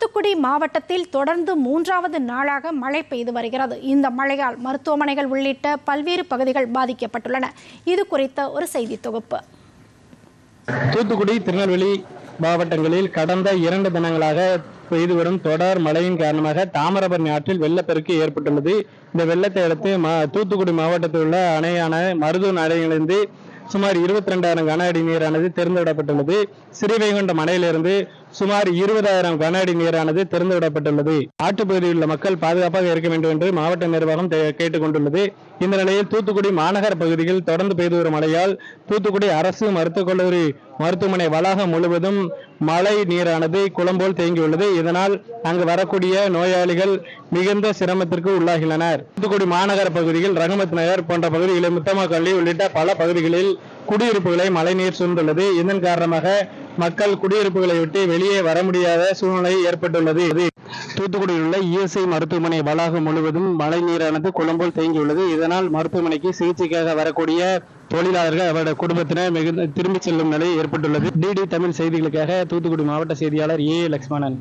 தூத்துக்குடி மாவட்டத்தில் தொடர்ந்து மூன்றாவது நாளாக மழை பெய்து வருகிறது. இந்த மழையால் மருத்துவமனைகள் உள்ளிட்ட பல்வேறு பகுதிகள் பாதிக்கப்பட்டுள்ளன. இது குறித்த ஒரு செய்தி தொகுப்பு. தூத்துக்குடி திருநெல்வேலி மாவட்டங்களில் கடந்த இரண்டு தினங்களாக பெய்து வரும் தொடர் மழையின் காரணமாக தாமிரபரணி ஆற்றில் வெள்ளப்பெருக்கு ஏற்பட்டுள்ளது. இந்த வெள்ளத்தை அடுத்து மா- தூத்துக்குடி மாவட்டத்தில் உள்ள அணையான மருதூர் அணையிலிருந்து சுமார் இருபத்தி ரெண்டாயிரம் கன அடி நீரானது திறந்துவிடப்பட்டுள்ளது. ஸ்ரீவைகுண்டம் அணையிலிருந்து சுமார் இருபதாயிரம் கன அடி நீரானது திறந்துவிடப்பட்டுள்ளது. ஆற்றுப்பகுதியில் உள்ள மக்கள் பாதுகாப்பாக இருக்க வேண்டும் என்று மாவட்ட நிர்வாகம் கேட்டுக் கொண்டுள்ளது இந்த நிலையில் தூத்துக்குடி மாநகர பகுதியில் தொடர்ந்து பெய்து வரும் மழையால் தூத்துக்குடி அரசு மருத்துவக் கல்லூரி மருத்துவமனை வளாகம் முழுவதும் மழை நீரானது குளம்போல் தேங்கியுள்ளது. இதனால் அங்கு வரக்கூடிய நோயாளிகள் மிகுந்த சிரமத்திற்கு உள்ளாகின்றனர் தூத்துக்குடி மாநகர பகுதியில் ரகுமத் நகர் போன்ற பகுதிகளில் முத்தமாக்கல்லி உள்ளிட்ட பல பகுதிகளில் குடியிருப்புகளை மழைநீர் சூழ்ந்துள்ளது. இதன் காரணமாக மக்கள் குடியிருப்புகளை விட்டு வெளியே வர முடியாத சூழ்நிலை ஏற்பட்டுள்ளது. தூத்துக்குடியில் உள்ள இஎஸ்ஐ மருத்துவமனை வளாகம் முழுவதும் மழை நீரானது குளம்போல் தேங்கியுள்ளது. இதனால் மருத்துவமனைக்கு சிகிச்சைக்காக வரக்கூடிய தொழிலாளர்கள் அவருடைய குடும்பத்தினர் மிகுந்த திரும்பி செல்லும் நிலை ஏற்பட்டுள்ளது. டிடி தமிழ் செய்திகளுக்காக தூத்துக்குடி மாவட்ட செய்தியாளர் ஏ லக்ஷ்மணன்.